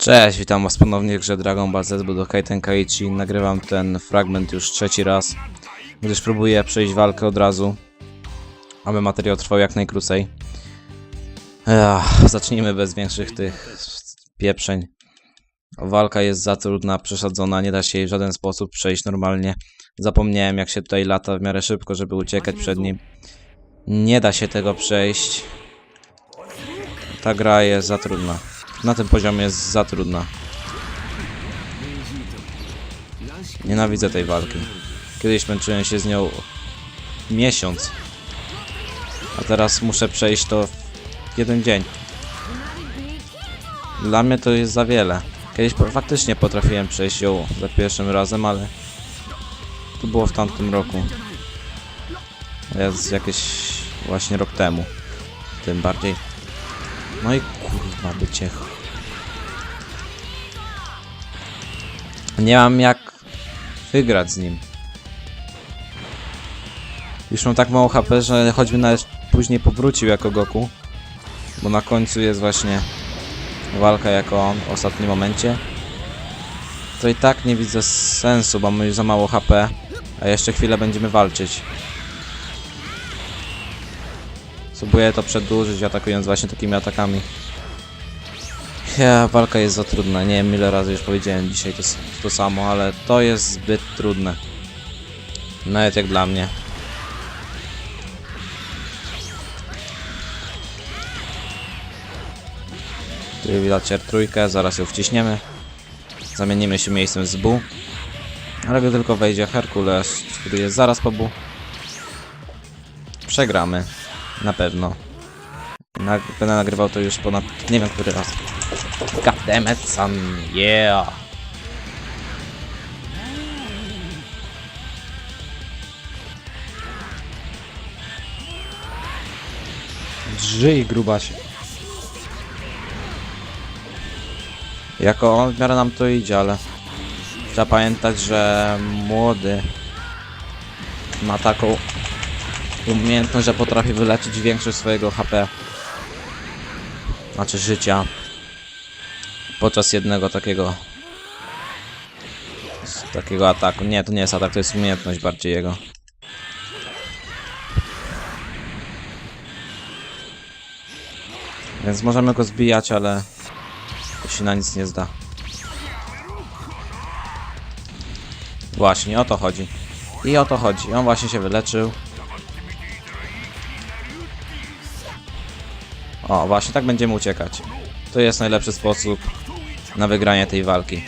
Cześć, witam was ponownie w grze Dragon Ball Z Budokai Tenkaichi. Nagrywam ten fragment już trzeci raz, gdyż próbuję przejść walkę od razu, aby materiał trwał jak najkrócej. Ech, zacznijmy bez większych tych pieprzeń. Walka jest za trudna, przesadzona, nie da się jej w żaden sposób przejść normalnie. Zapomniałem jak się tutaj lata w miarę szybko, żeby uciekać przed nim. Nie da się tego przejść. Ta gra jest za trudna. Na tym poziomie jest za trudna. Nienawidzę tej walki. Kiedyś męczyłem się z nią miesiąc. A teraz muszę przejść to w jeden dzień. Dla mnie to jest za wiele. Kiedyś faktycznie potrafiłem przejść ją za pierwszym razem, ale to było w tamtym roku. Jest jakieś właśnie rok temu. Tym bardziej. No i kurwa bycie. Nie mam jak wygrać z nim. Już mam tak mało HP, że choćby nawet później powrócił jako Goku. Bo na końcu jest właśnie walka jako on w ostatnim momencie. To i tak nie widzę sensu, bo mamy już za mało HP. A jeszcze chwilę będziemy walczyć. Spróbuję to przedłużyć, atakując właśnie takimi atakami. Ja, walka jest za trudna. Nie wiem ile razy już powiedziałem dzisiaj to, to samo, ale to jest zbyt trudne. Nawet jak dla mnie. Tu widać trójkę, zaraz ją wciśniemy. Zamienimy się miejscem z Bu. Ale gdy tylko wejdzie Herkules, który jest zaraz po Bu. Przegramy. Na pewno. Nag będę nagrywał to już ponad nie wiem który raz. Goddammit son, yeah! Drżyj grubasie. Jako on w miarę nam to idzie, ale trzeba pamiętać, że młody ma taką umiejętność, że potrafi wyleczyć większość swojego HP. Znaczy życia. Podczas jednego takiego... Takiego ataku. Nie, to nie jest atak, to jest umiejętność bardziej jego. Więc możemy go zbijać, ale to się na nic nie zda. Właśnie, o to chodzi. I o to chodzi. On właśnie się wyleczył. O, właśnie tak będziemy uciekać. To jest najlepszy sposób na wygranie tej walki.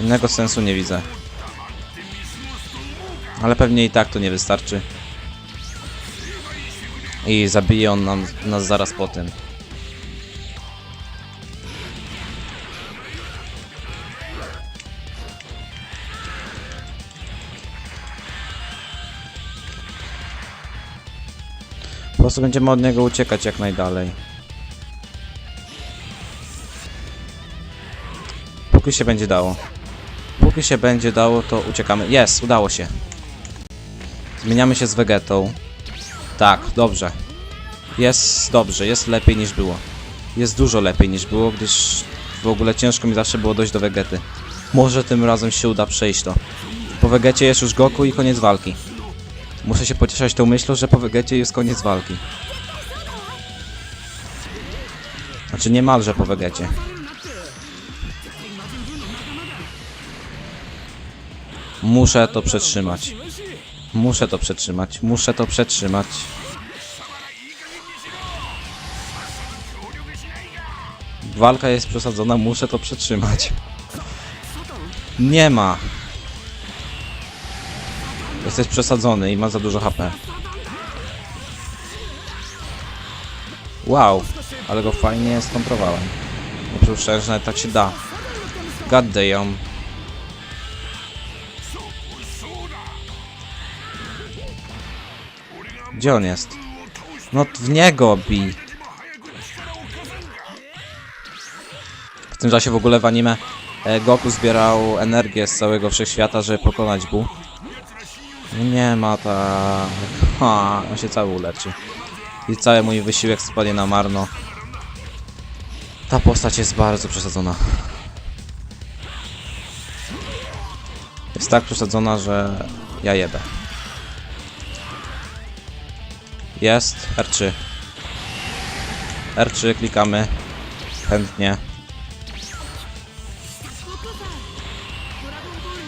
Innego sensu nie widzę. Ale pewnie i tak to nie wystarczy. I zabije on nam, nas zaraz po tym. Po prostu będziemy od niego uciekać jak najdalej. Póki się będzie dało. Póki się będzie dało, to uciekamy. Jest, udało się. Zmieniamy się z Vegetą. Tak, dobrze. Jest dobrze, jest lepiej niż było. Jest dużo lepiej niż było, gdyż w ogóle ciężko mi zawsze było dojść do Vegety. Może tym razem się uda przejść to. Po Vegecie jest już Goku i koniec walki. Muszę się pocieszać tą myślą, że po Vegecie jest koniec walki. Znaczy niemalże po Vegecie. Muszę to przetrzymać. Muszę to przetrzymać. Muszę to przetrzymać. Walka jest przesadzona, muszę to przetrzymać. Nie ma. Jesteś przesadzony i ma za dużo HP. Wow, ale go fajnie skontrowałem. Nie przypuszczałem, że tak się da. God damn. Gdzie on jest? No w niego bij. W tym czasie w ogóle w anime e, Goku zbierał energię z całego wszechświata, żeby pokonać Bu. Nie ma tak. Ha, on się cały uleczy. I cały mój wysiłek spadnie na marno. Ta postać jest bardzo przesadzona. Jest tak przesadzona, że ja jebę. Jest R3. R3 klikamy. Chętnie.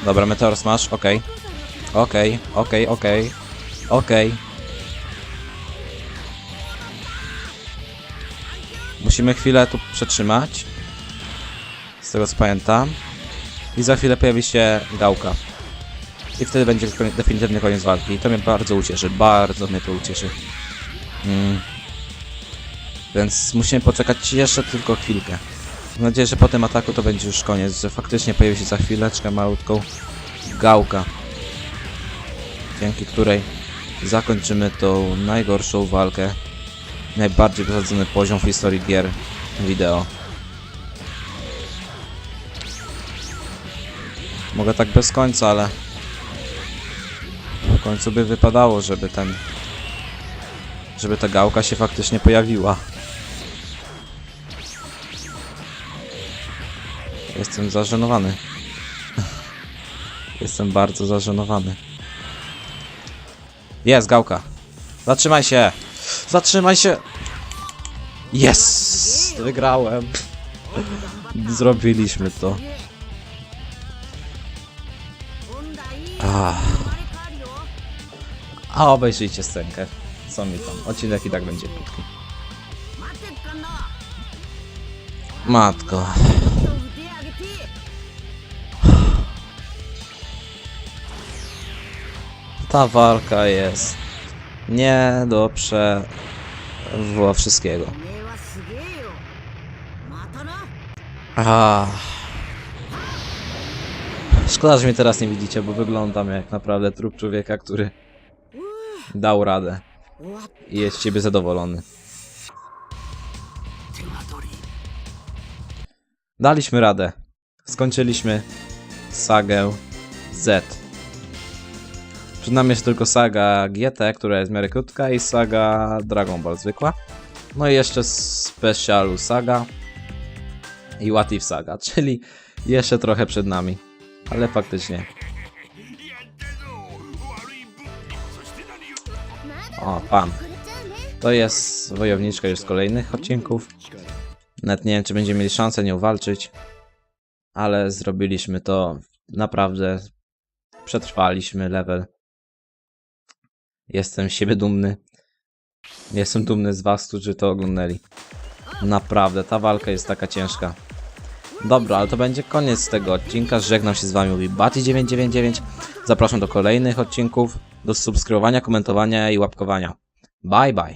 Dobra, Meteor Smash, okej. Okej, okej, okej. Okej. Musimy chwilę tu przetrzymać. Z tego co pamiętam. I za chwilę pojawi się gałka. I wtedy będzie konie- definitywny koniec walki. I to mnie bardzo ucieszy. Bardzo mnie to ucieszy. Mm. Więc musimy poczekać jeszcze tylko chwilkę. Mam nadzieję, że po tym ataku to będzie już koniec, że faktycznie pojawi się za chwileczkę malutką gałka, dzięki której zakończymy tą najgorszą walkę, najbardziej wysadzony poziom w historii gier wideo. Mogę tak bez końca, ale w końcu by wypadało, żeby ten żeby ta gałka się faktycznie pojawiła. Jestem zażenowany. Jestem bardzo zażenowany. Jest, gałka. Zatrzymaj się! Zatrzymaj się! Jest! Wygrałem. Zrobiliśmy to. Ach. A obejrzyjcie scenkę. Co mi tam? Odcinek i tak będzie krótki. Matko. Ta walka jest nie do wszystkiego. Ah. Szkoda, że mnie teraz nie widzicie, bo wyglądam jak naprawdę trup człowieka, który dał radę. I jest ciebie zadowolony. Daliśmy radę. Skończyliśmy sagę Z. Przed nami jest tylko saga GT, która jest w miarę krótka i saga Dragon Ball zwykła. No i jeszcze Specialu Saga i What If Saga, czyli jeszcze trochę przed nami. Ale faktycznie. O, pan. To jest wojowniczka już z kolejnych odcinków. Nawet nie wiem, czy będziemy mieli szansę nią walczyć. Ale zrobiliśmy to naprawdę. Przetrwaliśmy level. Jestem siebie dumny. Jestem dumny z was, którzy to oglądali. Naprawdę, ta walka jest taka ciężka. Dobra, ale to będzie koniec tego odcinka. Żegnam się z wami, mówi Bati999. Zapraszam do kolejnych odcinków, do subskrybowania, komentowania i łapkowania. Bye bye.